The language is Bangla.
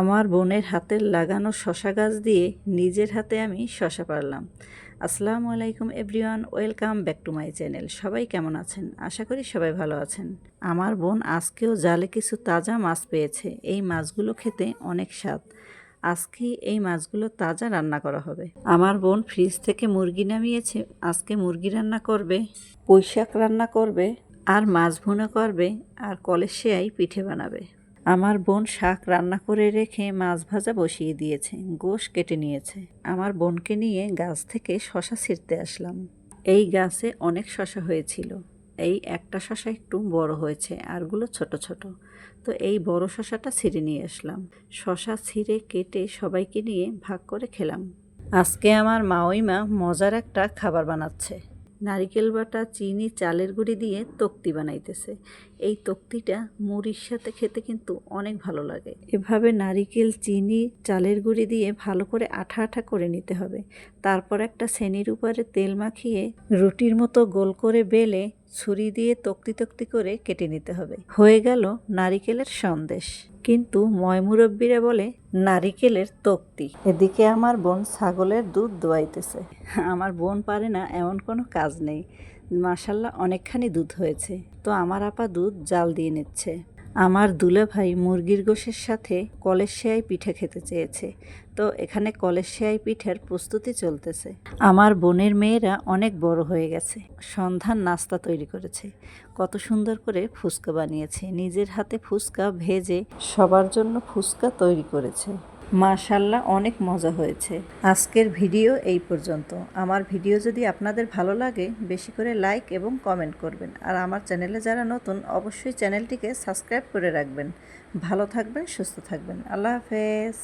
আমার বোনের হাতের লাগানো শশা গাছ দিয়ে নিজের হাতে আমি শশা পারলাম আসসালামু আলাইকুম everyone, welcome back to my channel. সবাই কেমন আছেন? আশা করি সবাই ভালো আছেন। আমার বোন আজকেও জালে কিছু তাজা মাছ পেয়েছে। এই মাছগুলো খেতে অনেক স্বাদ। আজকে এই মাছগুলো তাজা রান্না করা হবে। আমার বোন ফ্রিজ থেকে মুরগি নামিয়েছে। আজকে মুরগি রান্না করবে পুঁই শাক রান্না করবে, আর মাছ ভুনা করবে, আর কলের সেয়াই পিঠে বানাবে। আমার বোন শাক রান্না করে রেখে মাছ ভাজা বসিয়ে দিয়েছে, গোশ কেটে নিয়েছে। আমার বোনকে নিয়ে গাছ থেকে শশা ছিঁড়তে আসলাম। এই গাছে অনেক শশা হয়েছিল। এই একটা শশা একটু বড় হয়েছে, আরগুলো ছোট ছোট। তো এই বড় শশাটা ছিঁড়ে নিয়ে আসলাম। শশা ছিঁড়ে কেটে সবাইকে নিয়ে ভাগ করে খেলাম। আজকে আমার মাওইমা মজার একটা খাবার বানাচ্ছে। নারিকেল বাটা, চিনি, চালের গুঁড়ি দিয়ে তক্তি বানাইতেছে। এই তক্তিটা মুড়ির সাথে খেতে কিন্তু অনেক ভালো লাগে। এভাবে নারিকেল, চিনি, চালের গুঁড়ি দিয়ে ভালো করে আঠা আঠা করে নিতে হবে। তারপর একটা শ্রেণির উপরে তেল মাখিয়ে রুটির মতো গোল করে বেলে ছুরি দিয়ে তক্তি তক্তি করে কেটে নিতে হবে। হয়ে গেল নারিকেলের সন্দেশ। কিন্তু ময়মুরব্বীরা বলে, নারিকেলের তক্তি। এদিকে আমার বোন ছাগলের দুধ দোয়াইতেছে। আমার বোন পারে না, এমন কোনো কাজ নেই। মাসাল্লাহ অনেকখানি দুধ হয়েছে। তো আমার আপা দুধ জাল দিয়ে নিচ্ছে। আমার দুলা ভাই মুরগির গোশের সাথে কলের সেয়াই পিঠে খেতে চেয়েছে। তো এখানে কলের সেয়াই পিঠের প্রস্তুতি চলতেছে। আমার বোনের মেয়েরা অনেক বড় হয়ে গেছে। সন্ধান নাস্তা তৈরি করেছে। কত সুন্দর করে ফুচকা বানিয়েছে। নিজের হাতে ফুচকা ভেজে সবার জন্য ফুচকা তৈরি করেছে। মাশাল্লাহ, অনেক মজা হয়েছে। আজকের ভিডিও এই পর্যন্ত। আমার ভিডিও যদি আপনাদের ভালো লাগে, বেশি করে লাইক এবং কমেন্ট করবেন। আর আমার চ্যানেলে যারা নতুন, অবশ্যই চ্যানেলটিকে সাবস্ক্রাইব করে রাখবেন। ভালো থাকবেন, সুস্থ থাকবেন। আল্লাহ হাফেজ।